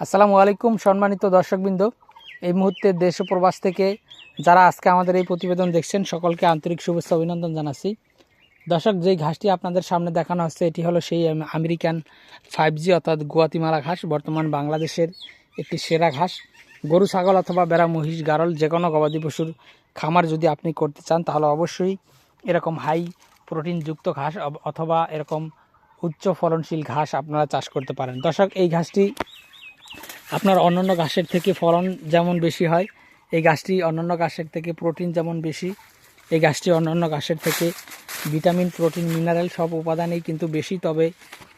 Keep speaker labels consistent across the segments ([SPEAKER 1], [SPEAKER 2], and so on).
[SPEAKER 1] আসসালামু আলাইকুম সম্মানিত দর্শকবৃন্দ। এই মুহূর্তে দেশ প্রবাস থেকে যারা আজকে আমাদের এই প্রতিবেদন দেখছেন, সকলকে আন্তরিক শুভেচ্ছা, অভিনন্দন জানাচ্ছি। দর্শক, যেই ঘাসটি আপনাদের সামনে দেখানো হচ্ছে, এটি হলো সেই আমেরিকান ফাইভ জি অর্থাৎ গুয়াতিমালা ঘাস, বর্তমান বাংলাদেশের একটি সেরা ঘাস। গরু, ছাগল অথবা বেড়া, মহিষ, গারল, যে কোনো গবাদি পশুর খামার যদি আপনি করতে চান, তাহলে অবশ্যই এরকম হাই প্রোটিনযুক্ত ঘাস অথবা এরকম উচ্চ ফলনশীল ঘাস আপনারা চাষ করতে পারেন। দর্শক, এই ঘাসটি আপনার অন্যান্য ঘাসের থেকে ফলন যেমন বেশি হয়, এই গাছটি অন্যান্য ঘাসের থেকে প্রোটিন যেমন বেশি, এই গাছটি অন্যান্য ঘাসের থেকে ভিটামিন প্রোটিন মিনারেল সব উপাদানেই কিন্তু বেশি, তবে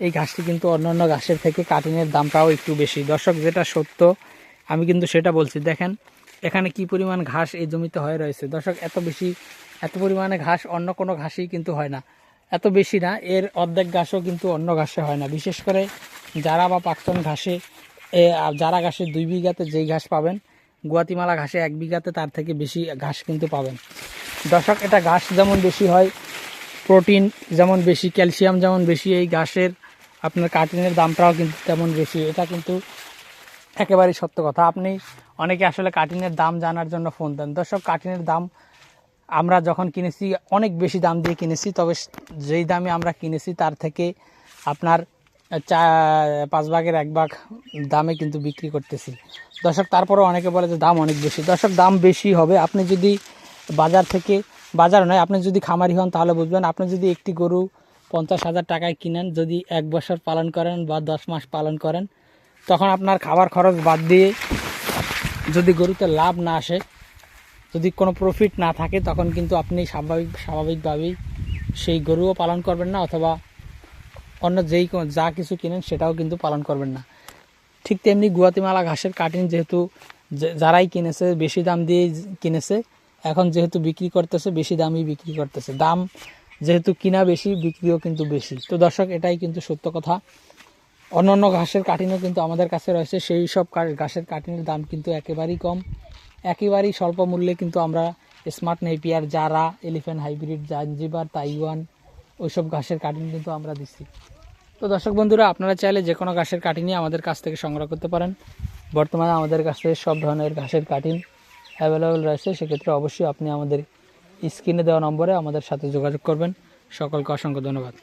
[SPEAKER 1] এই ঘাসটি কিন্তু অন্যান্য ঘাসের থেকে কাটিনের দামটাও একটু বেশি। দর্শক, যেটা সত্য, আমি কিন্তু সেটা বলছি। দেখেন, এখানে কি পরিমাণ ঘাস এই জমিতে হয়ে রয়েছে। দর্শক, এত বেশি, এত পরিমাণে ঘাস অন্য কোনো ঘাসেই কিন্তু হয় না। এত বেশি না, এর অর্ধেক ঘাসও কিন্তু অন্য ঘাসে হয় না। বিশেষ করে যারা বা প্রাক্তন ঘাসে এ, আর যারা ঘাসে দুই বিঘাতে যেই ঘাস পাবেন, গুয়াতিমালা ঘাসে এক বিঘাতে তার থেকে বেশি ঘাস কিন্তু পাবেন। দর্শক, এটা ঘাস যেমন বেশি হয়, প্রোটিন যেমন বেশি, ক্যালসিয়াম যেমন বেশি, এই ঘাসের আপনার কাটিনের দামটাও কিন্তু তেমন বেশি। এটা কিন্তু একেবারেই সত্য কথা। আপনি অনেকে আসলে কাটিনের দাম জানার জন্য ফোন দেন। দর্শক কাটিনের দাম আমরা যখন কিনেছি, অনেক বেশি দাম দিয়ে কিনেছি, তবে যেই দামে আমরা কিনেছি, তার থেকে আপনার চা, পাঁচ ভাগের এক ভাগ দামে কিন্তু বিক্রি করতেছি। দর্শক, তারপরেও অনেকে বলে যে দাম অনেক বেশি। দর্শক, দাম বেশি হবে। আপনি যদি বাজার থেকে, বাজার নয়, আপনি যদি খামারি হন তাহলে বুঝবেন, আপনি যদি একটি গরু পঞ্চাশ হাজার টাকায় কিনেন, যদি এক বছর পালন করেন বা দশ মাস পালন করেন, তখন আপনার খাবার খরচ বাদ দিয়ে যদি গরুতে লাভ না আসে, যদি কোনো প্রফিট না থাকে, তখন কিন্তু আপনি স্বাভাবিক, স্বাভাবিকভাবেই সেই গরুও পালন করবেন না অথবা অন্য যেই যা কিছু কিনেন সেটাও কিন্তু পালন করবেন না। ঠিক তেমনি গুয়াতিমালা ঘাসের কাটিং যেহেতু যারাই কিনেছে, বেশি দাম দিয়ে কিনেছে, এখন যেহেতু বিক্রি করতেছে, বেশি দামই বিক্রি করতেছে। দাম যেহেতু কিনা বেশি, বিক্রিও কিন্তু বেশি। তো দর্শক, এটাই কিন্তু সত্য কথা। অন্য অন্য ঘাসের কাটিনও কিন্তু আমাদের কাছে রয়েছে। সেই সব ঘাসের কাটিনের দাম কিন্তু একেবারেই কম। একেবারেই স্বল্প মূল্যে কিন্তু আমরা স্মার্ট নেপিয়ার জারা এলিফ্যান্ট হাইব্রিড জাঞ্জিবার তাইওয়ান ওইসব ঘাসের কাটিং কিন্তু আমরা দিচ্ছি। তো দর্শক বন্ধুরা, আপনারা চাইলে যে কোনো ঘাসের কাটিংই আমাদের কাছ থেকে সংগ্রহ করতে পারেন। বর্তমানে আমাদের কাছে সব ধরনের ঘাসের কাটিং অ্যাভেলেবেল রয়েছে। সেক্ষেত্রে অবশ্যই আপনি আমাদের স্ক্রিনে দেওয়া নম্বরে আমাদের সাথে যোগাযোগ করবেন। সকলকে অসংখ্য ধন্যবাদ।